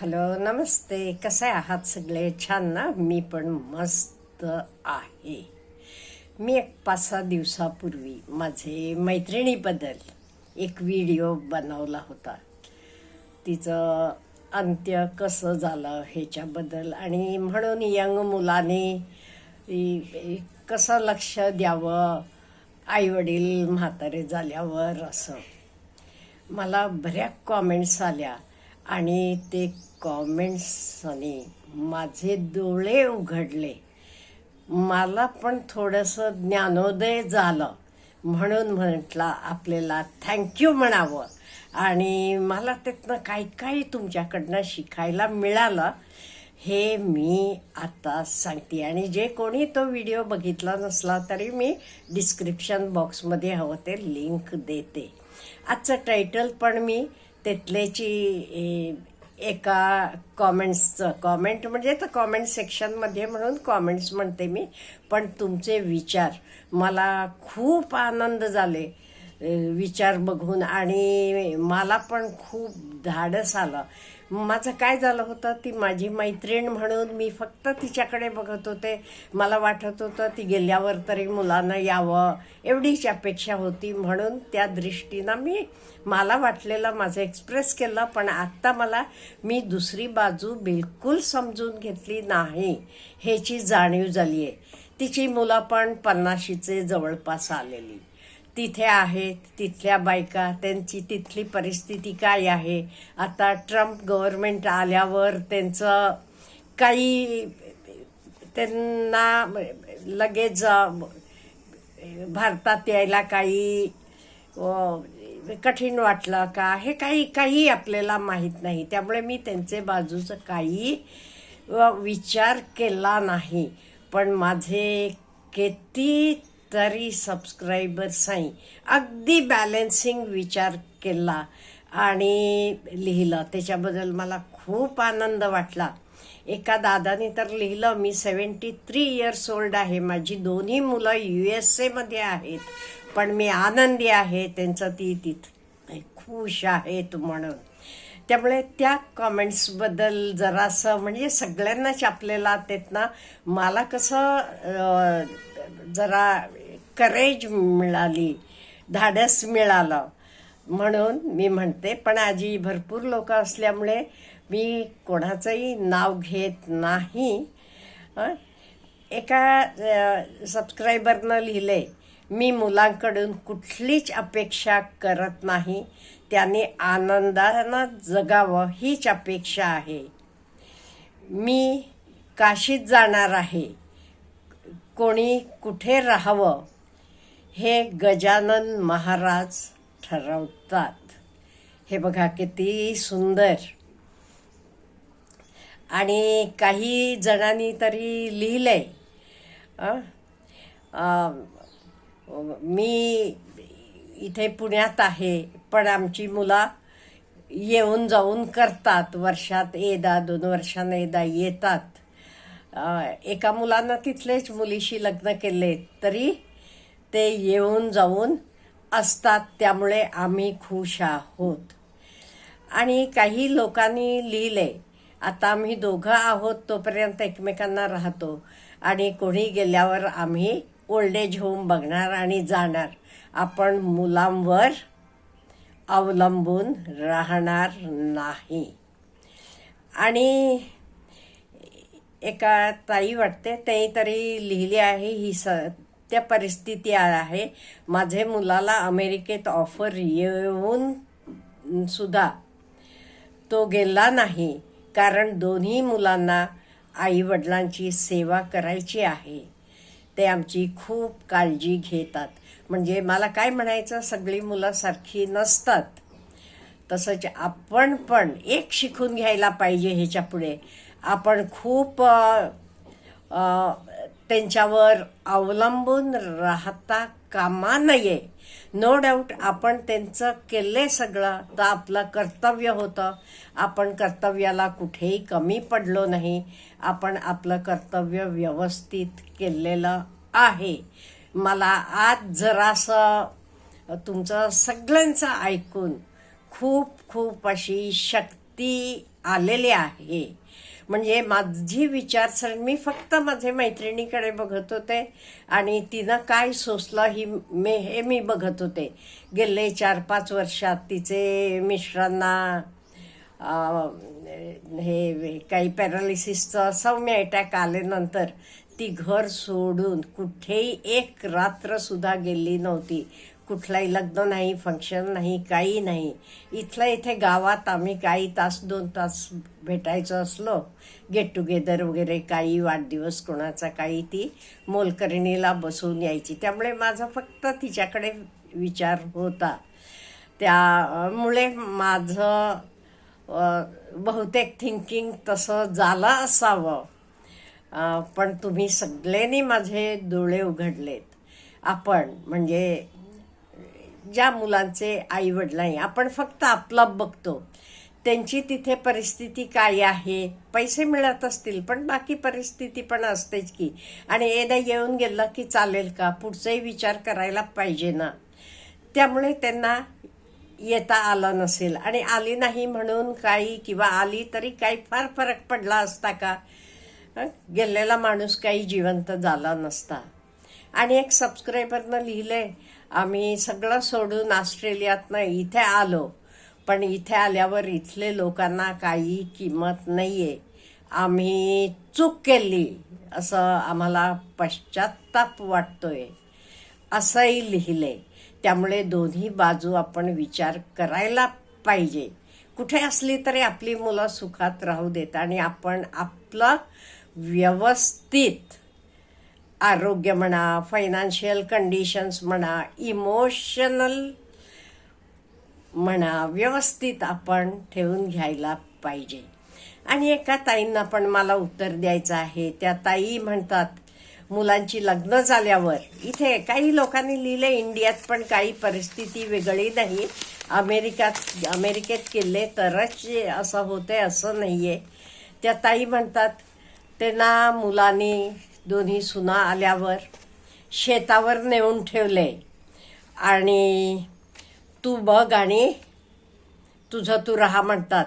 Hello नमस्ते. कसे आहात सगळे? छान ना? मी पण मस्त आहे. मी एक पाच सहा दिवसापूर्वी माझे मैत्रिणीबद्दल एक व्हिडिओ बनवला होता. तिचं अंत्य कसं झालं ह्याच्याबद्दल आणि म्हणून यंग मुलाने कसं लक्ष द्यावं? आईवडील म्हातारे झाल्यावर असं. मला बऱ्या कॉमेंट्स आल्या. आणि ते कॉमेंट्सने माझे डोळे उघडले. मला पण थोडंसं ज्ञानोदय झालं. म्हणून म्हटलं आपल्याला थँक्यू म्हणावं. आणि मला त्यातनं काही काही तुमच्याकडनं शिकायला मिळालं. हे मी आता सांगते. आणि जे कोणी तो व्हिडिओ बघितला नसला तरी मी डिस्क्रिप्शन बॉक्समध्ये हवं ते लिंक देते. आजचं टायटल पण मी तिथल्याची एका कॉमेंट्सचं कॉमेंट म्हणजे तर कॉमेंट सेक्शनमध्ये म्हणून कॉमेंट्स म्हणते मी. पण तुमचे विचार मला खूप आनंद झाले विचार बघून. आणि मला पण खूप धाडस आलं. माझं काय झालं होतं ती माझी मैत्रीण म्हणून मी फक्त तिच्याकडे बघत होते. मला वाटत होतं ती गेल्यावर तरी मुलांना यावं एवढीच अपेक्षा होती. म्हणून त्या दृष्टीनं मी मला वाटलेलं माझं एक्सप्रेस केलं पण आत्ता मला मी दुसरी बाजू बिलकुल समजून घेतली नाही. ह्याची जाणीव झाली आहे तिची मुलं पण पन्नाशीचे जवळपास आलेली. तिथे आहेत तिथल्या बायका त्यांची तिथली परिस्थिती काय आहे? आता ट्रम्प गव्हर्नमेंट आल्यावर त्यांचं काही त्यांना लगेच भारतात यायला काही कठीण वाटलं का? हे काही काही आपल्याला माहीत नाही. त्यामुळे मी त्यांचे बाजूचं काही विचार केला नाही. पण माझे किती तरी सबस्क्रायबर्स आहे अगदी बॅलेन्सिंग विचार केला आणि लिहिलं. त्याच्याबद्दल मला खूप आनंद वाटला. एका दादाने तर लिहिलं मी सेवन्टी थ्री इयर्स ओल्ड आहे. माझी दोन्ही मुलं यू एस एमध्ये आहेत. पण मी आनंदी आहे. त्यांचं ती तिथ खुश आहेत म्हणून. त्यामुळे त्या कॉमेंट्सबद्दल जरासं म्हणजे सगळ्यांनाच आपल्याला त्यातनं मला कसं जरा करेज मिळाली धाडस मिळालं. म्हणून मी म्हणते पण आजी भरपूर लोक असल्यामुळे मी कोणाचंही नाव घेत नाही. एका सबस्क्रायबरनं लिहिले मी मुलांकडून कुठलीच अपेक्षा करत नाही. त्यांनी आनंदानं जगावं हीच अपेक्षा आहे. मी काशीत जाणार आहे. कोणी कुठे राहावं हे गजानन महाराज ठरवतात. हे बघा किती सुंदर. आणि काही जणांनी तरी लिहिलंय. मी इथे पुण्यात आहे पण आमची मुलं येऊन जाऊन करतात. वर्षात एकदा दोन वर्षांना एकदा येतात. एका मुलानं तिथलेच मुलीशी लग्न केले तरी ते येऊन जाऊन असतात त्यामुळे आम्ही खुश आहोत. आणि काही लोकांनी लिहिले आता आम्ही दोघं आहोत तोपर्यंत एकमेकांना राहतो. आणि कोणी गेल्यावर आम्ही ओल्ड एज होम बघणार आणि जाणार. आपण मुलांवर अवलंबून राहणार नाही. आणि एका ताई वाटते ते तरी लिहिली आहे ही स त्या परिस्थिती आहे. माझे मुलाला अमेरिकेत ऑफर येऊन सुद्धा तो गेला नाही. कारण दोन्ही मुलांना आई वडिलांची सेवा करायची आहे. ते आमची खूप काळजी घेतात. म्हणजे मला काय म्हणायचं? सगळी मुलं सारखी नसतात. तसंच आपण पण एक शिकून घ्यायला पाहिजे ह्याच्या पुढे आपण खूप त्यांच्यावर अवलंबून राहता कामा नये. नो डाऊट आपण त्यांचं केले सगळं. तर आपलं कर्तव्य होतं. आपण कर्तव्याला कुठेही कमी पडलो नाही. आपण आपलं कर्तव्य व्यवस्थित केलेलं आहे. मला आज जरासं तुमचं सगळ्यांचं ऐकून खूप खूप अशी शक्ती आलेली आहे. म्हणजे माझी विचारसरणी मी फक्त माझे मैत्रिणीकडे बघत होते आणि तिनं काय सोसलं ही मे हे मी बघत होते. गेले चार पाच वर्षात तिचे मिस्टरांना हे काही पॅरालिसिसचं सौम्य अटॅक आल्यानंतर ती घर सोडून कुठेही एक रात्रसुद्धा गेली नव्हती. कुठलाही लग्न नाही फंक्शन नाही काही नाही. इथल्या इथे गावात आम्ही काही तास दोन तास भेटायचं असलो गेट टुगेदर वगैरे काही वाढदिवस कोणाचा काही ती मोलकरणीला बसवून यायची. त्यामुळे माझा फक्त तिच्याकडे विचार होता. त्यामुळे माझं बहुतेक थिंकिंग तसं झालं असावं. पण तुम्ही सगळ्यांनी माझे डोळे उघडलेत. आपण म्हणजे ज्या मुलांचे आई वडील नाही आपण फक्त आपला बघतो. त्यांची तिथे परिस्थिती काय आहे? पैसे मिळत असतील पण बाकी परिस्थिती पण असतेच की. आणि एकदा येऊन गेलं की चालेल का? पुढचाही विचार करायला पाहिजे ना. त्यामुळे त्यांना येता आलं नसेल. आणि आली नाही म्हणून काही किंवा आली तरी काही फार फरक पडला असता का? गेलेला माणूस काही जिवंत झाला नसता. आणि एक सबस्क्रायबरनं लिहिलंय आम्ही सगळं सोडून ऑस्ट्रेलियातनं इथे आलो. पण इथे आल्यावर इथले लोकांना काही किंमत नाही आहे आम्ही चूक केली असं आम्हाला पश्चाताप वाटतोय. असंही लिहिले. त्यामुळे दोन्ही बाजू आपण विचार करायला पाहिजे. कुठे असली तरी आपली मुलं सुखात राहू देत आणि आपण आपलं व्यवस्थित आरोग्य म्हणा फायनान्शियल कंडिशन्स म्हणा इमोशनल म्हणा व्यवस्थित आपण ठेवून घ्यायला पाहिजे. आणि एका ताईंना पण मला उत्तर द्यायचं आहे. त्या ताई म्हणतात मुलांची लग्न झाल्यावर इथे काही लोकांनी लिहिले इंडियात पण काही परिस्थिती वेगळी नाही. अमेरिकात अमेरिकेत केले तरच असं होते असं नाहीये. त्या ताई म्हणतात त्यांना मुलांनी दोन्ही सुना आल्यावर शेतावर नेऊन ठेवले. आणि तू बघ आणि तुझं तू राहा म्हणतात.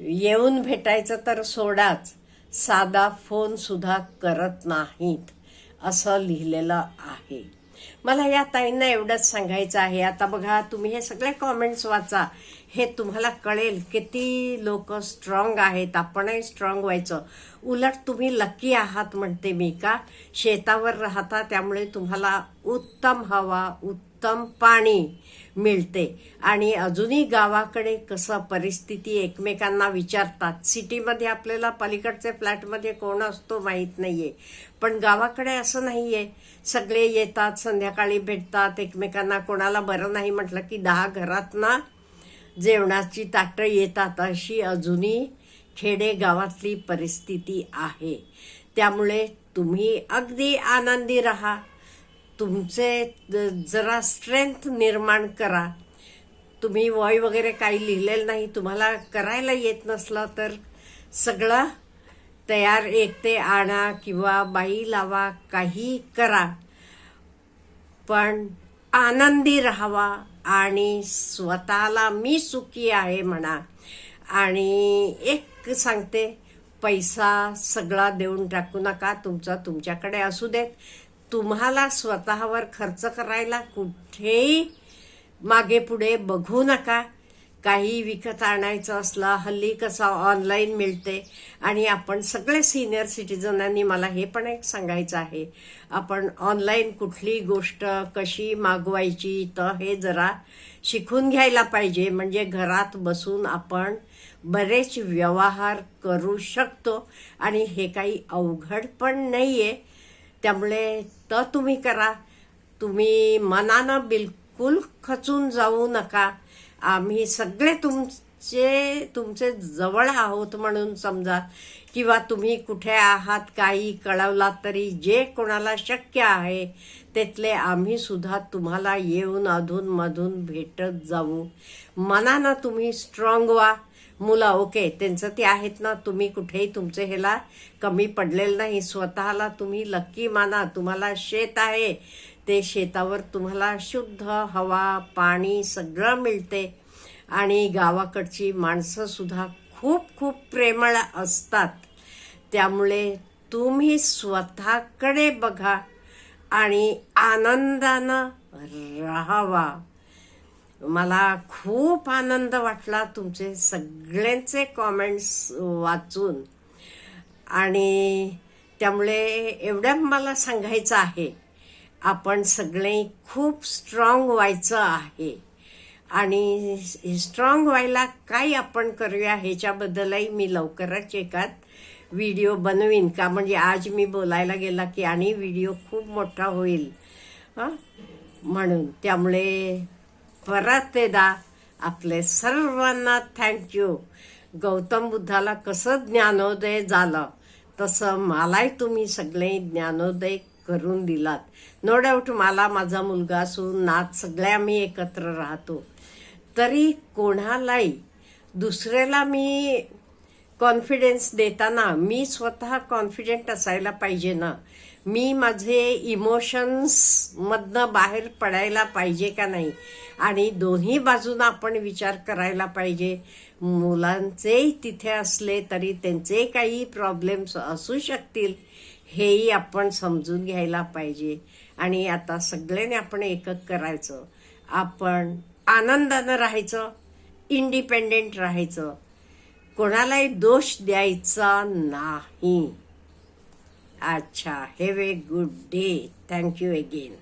येऊन भेटायचं तर सोडाच साधा फोनसुद्धा करत नाहीत असं लिहिलेलं आहे. मला या ताईंना एवढंच सांगायचं आहे. आता बघा तुम्ही हे सगळे कॉमेंट्स वाचा. हे तुम्हाला कळेल किती लोक स्ट्रॉंग आहेत. आपणही स्ट्रॉंग व्हायचं. उलट तुम्ही लकी आहात म्हणते मी का? शेतावर राहता त्यामुळे तुम्हाला उत्तम हवा उत्तम पाणी. मिळते. आणि अजूनही गावाकडे कसं परिस्थिती एकमेकांना विचारतात. सिटीमध्ये आपल्याला पलीकडचे फ्लॅटमध्ये कोण असतो माहीत नाहीये. पण गावाकडे असं नाहीये. सगळे येतात संध्याकाळी भेटतात एकमेकांना कोणाला बरं नाही म्हटलं की दहा घरात ना जेवणाची ताटं येतात. अशी अजूनही खेडे गावातली परिस्थिती आहे. त्यामुळे तुम्ही अगदी आनंदी राहा. तुमचे ज- जरा स्ट्रेंथ निर्माण करा. तुम्ही वॉय वगैरे काही लिहिलेलं नाही तुम्हाला करायला येत नसलं तर सगळं तयार एक ते आणा किंवा बाई लावा काही करा. पण आनंदी राहावा आणि स्वतःला मी सुखी आहे म्हणा. आणि एक सांगते पैसा सगळा देऊन टाकू नका तुमचा तुमच्याकडे असू देत. तुम्हाला स्वतःवर खर्च करायला कुठेही मागे पुढे बघू नका. काही विकत आणायचं असलं हल्ली कसं ऑनलाईन मिळते. आणि आपण सगळे सिनियर सिटीजनांनी मला हे पण एक सांगायचं आहे. आपण ऑनलाईन कुठली गोष्ट कशी मागवायची तर हे जरा शिकून घ्यायला पाहिजे. म्हणजे घरात बसून आपण बरेच व्यवहार करू शकतो. आणि हे काही अवघड पण नाही आहे त्यामुळे तर तुम्ही करा. तुम्ही मनानं बिलकुल खचून जाऊ नका. आम्ही सगळे तुमचे तुमचे जवळ आहोत म्हणून समजा. किंवा तुम्ही कुठे आहात काही कळवलात तरी जे कोणाला शक्य आहे त्यातले आम्ही सुद्धा तुम्हाला येऊन अधूनमधून भेटत जाऊ. मनानं तुम्ही स्ट्रॉंग व्हा. मुलं ओके त्यांचं ते आहेत ना तुम्ही कुठेही तुमचे ह्याला कमी पडलेलं नाही. स्वतःला तुम्ही लक्की माना. तुम्हाला शेत आहे. ते शेतावर तुम्हाला शुद्ध हवा पाणी सगळं मिळते. आणि गावाकडची माणसंसुद्धा खूप खूप प्रेमळ असतात. त्यामुळे तुम्ही स्वतःकडे बघा आणि आनंदानं राहावा. मला खूप आनंद वाटला तुमचे सगळ्यांचे कॉमेंट्स वाचून. आणि त्यामुळे एवढ्या मला सांगायचं आहे आपण सगळे खूप स्ट्रॉंग व्हायचं आहे. आणि स्ट्रॉंग व्हायला काय आपण करूया ह्याच्याबद्दलही मी लवकरच एकात व्हिडिओ बनवीन का? म्हणजे आज मी बोलायला गेला की आणि व्हिडिओ खूप मोठा होईल म्हणून. त्यामुळे परत एकदा आपले सर्वांना थँक्यू गौतम बुद्धाला कसं ज्ञानोदय झालं तसं मलाही तुम्ही सगळे ज्ञानोदय करून दिलात. नो डाऊट मला माझा मुलगा असून नात सगळे आम्ही एकत्र राहतो. तरी कोणालाही दुसऱ्याला मी कॉन्फिडन्स देताना मी स्वतः कॉन्फिडेंट असायला पाहिजे ना. मी माझे इमोशन्समधनं बाहेर पडायला पाहिजे का नाही? आणि दोन्ही बाजूनं आपण विचार करायला पाहिजे. मुलांचेही तिथे असले तरी त्यांचे काही प्रॉब्लेम्स असू शकतील हेही आपण समजून घ्यायला पाहिजे. आणि आता सगळ्यांनी आपण एकक करायचं. आपण आनंदानं राहायचं इंडिपेंडेंट राहायचं. कोणालाही दोष द्यायचा नाही. Acha, have a good day. Thank you again.